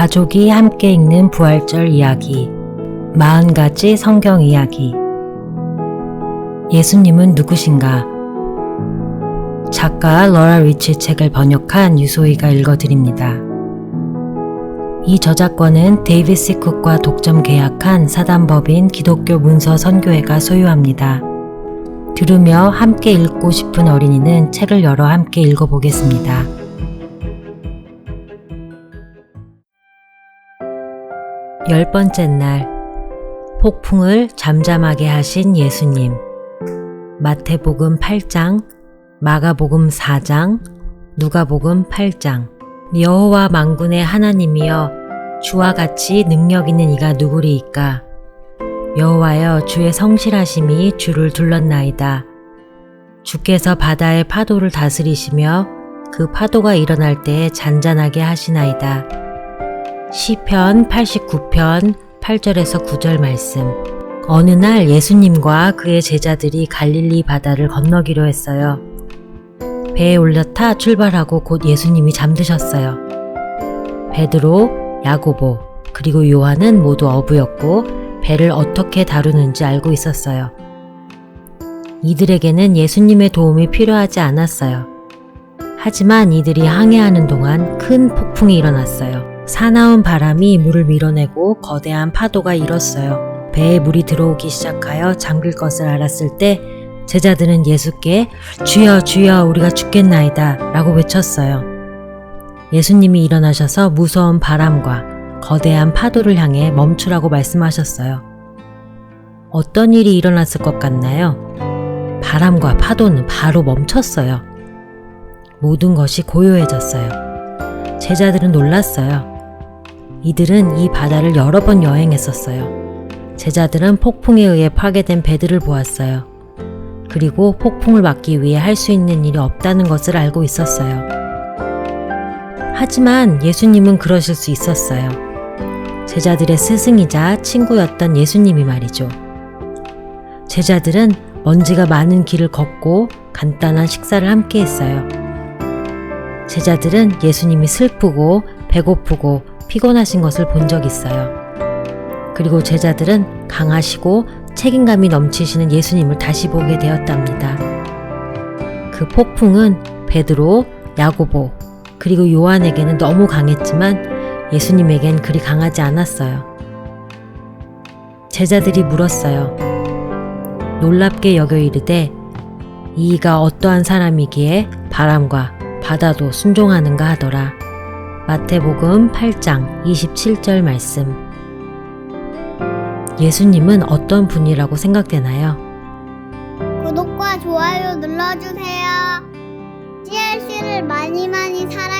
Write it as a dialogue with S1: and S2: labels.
S1: 가족이 함께 읽는 부활절 이야기 40가지 성경 이야기 예수님은 누구신가? 작가 러라 리치 책을 번역한 유소희가 읽어드립니다. 이 저작권은 데이비스 쿡과 독점 계약한 사단법인 기독교 문서 선교회가 소유합니다. 들으며 함께 읽고 싶은 어린이는 책을 열어 함께 읽어보겠습니다. 열 번째 날, 폭풍을 잠잠하게 하신 예수님. 마태복음 8장, 마가복음 4장, 누가복음 8장. 여호와 만군의 하나님이여 주와 같이 능력 있는 이가 누구리이까? 여호와여 주의 성실하심이 주를 둘렀나이다. 주께서 바다의 파도를 다스리시며 그 파도가 일어날 때 잔잔하게 하시나이다. 시편 89편 8절에서 9절 말씀. 어느 날 예수님과 그의 제자들이 갈릴리 바다를 건너기로 했어요. 배에 올려타 출발하고 곧 예수님이 잠드셨어요. 베드로, 야고보, 그리고 요한은 모두 어부였고 배를 어떻게 다루는지 알고 있었어요. 이들에게는 예수님의 도움이 필요하지 않았어요. 하지만 이들이 항해하는 동안 큰 폭풍이 일어났어요. 사나운 바람이 물을 밀어내고 거대한 파도가 일었어요. 배에 물이 들어오기 시작하여 잠길 것을 알았을 때 제자들은 예수께 주여 주여 우리가 죽겠나이다 라고 외쳤어요. 예수님이 일어나셔서 무서운 바람과 거대한 파도를 향해 멈추라고 말씀하셨어요. 어떤 일이 일어났을 것 같나요? 바람과 파도는 바로 멈췄어요. 모든 것이 고요해졌어요. 제자들은 놀랐어요. 이들은 이 바다를 여러 번 여행했었어요. 제자들은 폭풍에 의해 파괴된 배들을 보았어요. 그리고 폭풍을 막기 위해 할 수 있는 일이 없다는 것을 알고 있었어요. 하지만 예수님은 그러실 수 있었어요. 제자들의 스승이자 친구였던 예수님이 말이죠. 제자들은 먼지가 많은 길을 걷고 간단한 식사를 함께 했어요. 제자들은 예수님이 슬프고 배고프고 피곤하신 것을 본 적 있어요. 그리고 제자들은 강하시고 책임감이 넘치시는 예수님을 다시 보게 되었답니다. 그 폭풍은 베드로, 야고보, 그리고 요한에게는 너무 강했지만 예수님에겐 그리 강하지 않았어요. 제자들이 물었어요. 놀랍게 여겨 이르되 이가 어떠한 사람이기에 바람과 바다도 순종하는가 하더라. 마태복음 8장 27절 말씀. 예수님은 어떤 분이라고 생각되나요?
S2: 구독과 좋아요 눌러주세요. CLC를 많이 많이 사랑해주세요.